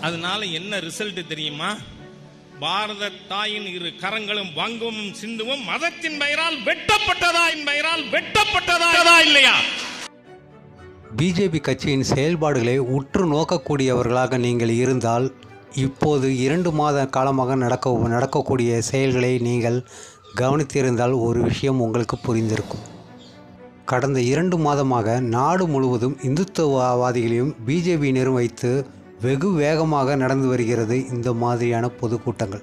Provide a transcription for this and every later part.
அதனால என்ன ரிசல்ட் தெரியுமா? பாரத தாயின் இரு கரங்களும் வங்கமும் சிந்துவும் மதத்தின் பெயரால் வெட்டப்பட்டதா என் பெயரால் வெட்டப்பட்டதா இல்லையா? பிஜேபி கட்சியின் செயல்பாடுகளை உற்று நோக்கக்கூடியவர்களாக நீங்கள் இருந்தால் இப்போது இரண்டு மாத காலமாக நடக்க நடக்கக்கூடிய செயல்களை நீங்கள் கவனித்திருந்தால் ஒரு விஷயம் உங்களுக்கு புரிந்திருக்கும். கடந்த இரண்டு மாதமாக நாடு முழுவதும் இந்துத்துவவாதிகளையும் பிஜேபியினரும் வைத்து வெகு வேகமாக நடந்து வருகிறது இந்த மாதிரியான பொதுக்கூட்டங்கள்.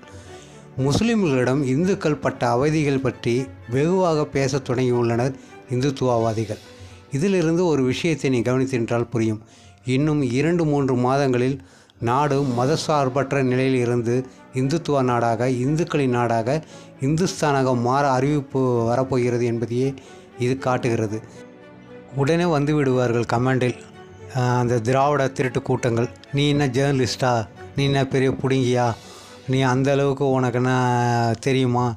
முஸ்லிம்களிடம் இந்துக்கள் பட்ட அவதிகள் பற்றி வெகுவாக பேசத் தொடங்கியுள்ளனர் இந்துத்துவவாதிகள். இதிலிருந்து ஒரு விஷயத்தை நீ கவனித்தென்றால் புரியும். இன்னும் இரண்டு மூன்று மாதங்களில் நாடு மதசார்பற்ற நிலையில் இருந்து இந்துத்துவ நாடாக இந்துக்களின் நாடாக இந்துஸ்தானாக மாற அறிவிப்பு வரப்போகிறது என்பதையே இது காட்டுகிறது. உடனே வந்து விடுவார்கள் கமெண்டில். அந்த திராவிட திருட்டு கூட்டங்கள். நீ என்ன ஜேர்னலிஸ்டா? நீ என்ன பெரிய புடுங்கியா? நீ அந்த அளவுக்கு உனக்கு என்ன தெரியுமா?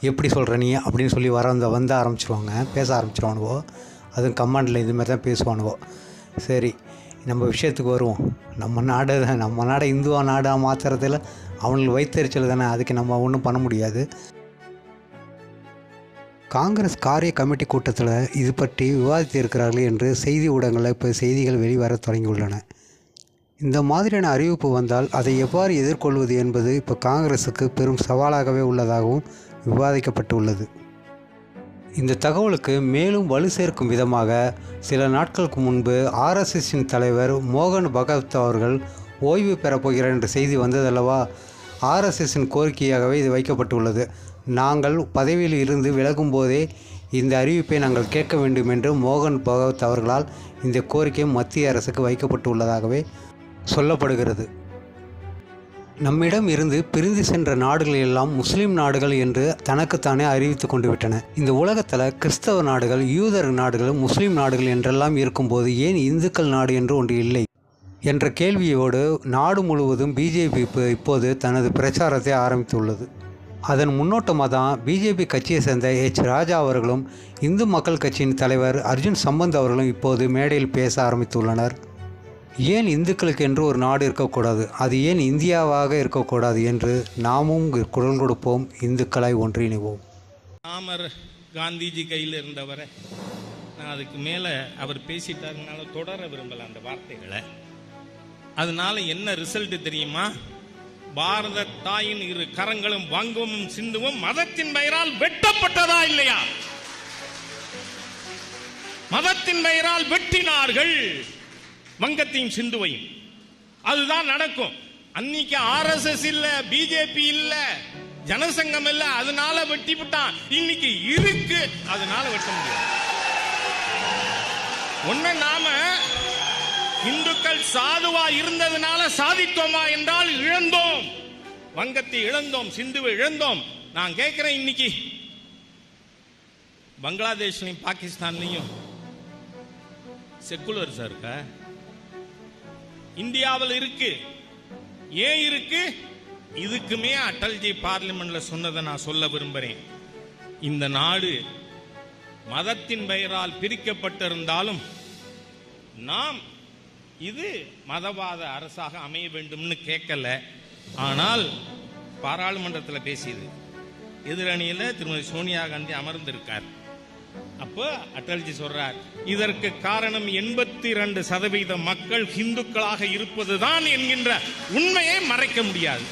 எப்படி சொல்கிற நீ? அப்படின்னு சொல்லி வர அந்த வந்து ஆரம்பிச்சிருவாங்க. பேச ஆரம்பிச்சிருவானுவோ. அதுவும் கமாண்டில் இதுமாதிரி தான் பேசுவானுவோ. சரி நம்ம விஷயத்துக்கு வருவோம். நம்ம நாடு தான் நம்ம நாடை இந்துவா நாடாக மாற்றுறதுல அவங்களுக்கு வைத்தறிச்சல் தானே. அதுக்கு நம்ம ஒன்றும் பண்ண முடியாது. காங்கிரஸ் காரிய கமிட்டி கூட்டத்தில் இது பற்றி விவாதித்திருக்கிறார்கள் என்று செய்தி ஊடகங்களில் இப்போ செய்திகள் வெளிவர தொடங்கியுள்ளன. இந்த மாதிரியான அறிவிப்பு வந்தால் அதை எவ்வாறு எதிர்கொள்வது என்பது இப்போ காங்கிரஸுக்கு பெரும் சவாலாகவே உள்ளதாகவும் விவாதிக்கப்பட்டுள்ளது. இந்த தகவலுக்கு மேலும் வலு சேர்க்கும் விதமாக சில நாட்களுக்கு முன்பு ஆர்எஸ்எஸின் தலைவர் மோகன் பகவத் அவர்கள் ஓய்வு பெறப்போகிறார் என்ற செய்தி வந்ததல்லவா? ஆர்எஸ்எஸின் கோரிக்கையாகவே இது வைக்கப்பட்டுள்ளது. நாங்கள் பதவியில் இருந்து விலகும் போதே இந்த அறிவிப்பை நாங்கள் கேட்க வேண்டும் என்று மோகன் பகவத் அவர்களால் இந்த கோரிக்கை மத்திய அரசுக்கு வைக்கப்பட்டுள்ளதாகவே சொல்லப்படுகிறது. நம்மிடம் இருந்து பிரிந்து சென்ற நாடுகள் எல்லாம் முஸ்லிம் நாடுகள் என்று தனக்குத்தானே அறிவித்து கொண்டு விட்டன. இந்த உலகத்தில் கிறிஸ்தவ நாடுகள் யூதர் நாடுகள் முஸ்லிம் நாடுகள் என்றெல்லாம் இருக்கும்போது ஏன் இந்துக்கள் நாடு என்று ஒன்று இல்லை? என்ற கேள்வியோடு நாடு முழுவதும் பிஜேபி இப்போது தனது பிரச்சாரத்தை ஆரம்பித்துள்ளது. அதன் முன்னோட்டமாக தான் பிஜேபி கட்சியை சேர்ந்த எச். ராஜா அவர்களும் இந்து மக்கள் கட்சியின் தலைவர் அர்ஜுன் சம்பந்த் அவர்களும் இப்போது மேடையில் பேச ஆரம்பித்துள்ளனர். ஏன் இந்துக்களுக்கு என்று ஒரு நாடு இருக்கக்கூடாது? அது ஏன் இந்தியாவாக இருக்கக்கூடாது என்று நாமும் குரல் கொடுப்போம். இந்துக்களாய் ஒன்றிணைவோம். ராமர் காந்திஜி கையில் இருந்தவரை நான் அதுக்கு மேலே அவர் பேசிட்டாருனால தொடர விரும்பலை அந்த வார்த்தைகளை. அதனால என்ன ரிசல்ட் தெரியுமா? பாரத தாயின் இரு கரங்களும் வங்கமும் சிந்துவும் மதத்தின் பெயரால் வெட்டப்பட்டதா இல்லையா? மதத்தின் பெயரால் வெட்டினார்கள் வங்கத்தையும் சிந்துவையும். அதுதான் நடக்கும். அன்னைக்கு ஆர்எஸ்எஸ் இல்ல பிஜேபி இல்ல ஜனசங்கம் இல்ல அதனால வெட்டி விட்டான் இன்னைக்கு இருக்கு அதனால வெட்ட முடியும் ஒண்ணு நாம இந்துக்கள் சாதுவா இருந்ததுனால சாதித்தோமா என்றால் இழந்தோம். வங்கத்தை இழந்தோம் சிந்துவை இழந்தோம். நான் கேட்கிறேன் இன்னைக்கு. பங்களாதேஷ்லையும் பாகிஸ்தான்லையும் செக்குலர்ஸா இருக்கா? இந்தியாவில் இருக்கு. ஏன் இருக்கு? இதுக்குமே அட்டல்ஜி பார்லிமெண்ட்ல சொன்னதை நான் சொல்ல விரும்புறேன். இந்த நாடு மதத்தின் பெயரால் பிரிக்கப்பட்டிருந்தாலும் நாம் இது மதவாத அரசாக அமைய வேண்டும்னு கேட்கல. ஆனால் பாராளுமன்றத்தில் பேசியது. எதிரணியில் திருமதி சோனியா காந்தி அமர்ந்திருக்கார். அப்போ அட்டல்ஜி சொல்றார் இதற்கு காரணம் எண்பத்தி இரண்டு சதவீத மக்கள் ஹிந்துக்களாக இருப்பதுதான் என்கின்ற உண்மையை மறைக்க முடியாது.